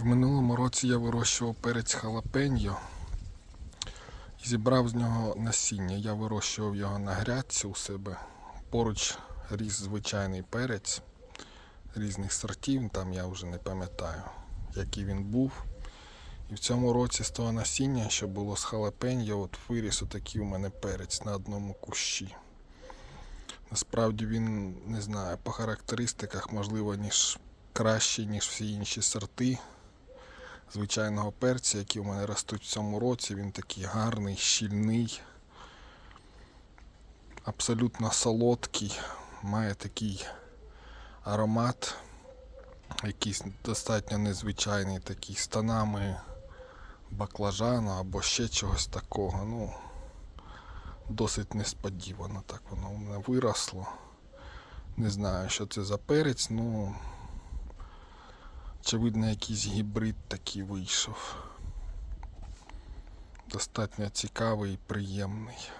В минулому році я вирощував перець халапеньо і зібрав з нього насіння. Я вирощував його на грядці у себе. Поруч ріс звичайний перець різних сортів, там я вже не пам'ятаю, який він був. І в цьому році з того насіння, що було з халапеньо, от виріс отакий у мене перець на одному кущі. Насправді він, не знаю, по характеристиках, можливо, ніж кращий, ніж всі інші сорти звичайного перця, які у мене ростуть в цьому році. Він такий гарний, щільний, абсолютно солодкий, має такий аромат, якийсь достатньо незвичайний, такий з тонами баклажану або ще чогось такого. Ну, досить несподівано так воно у мене виросло. Не знаю, що це за перець, ну очевидно, якийсь гібрид такий вийшов. Достатньо цікавий і приємний.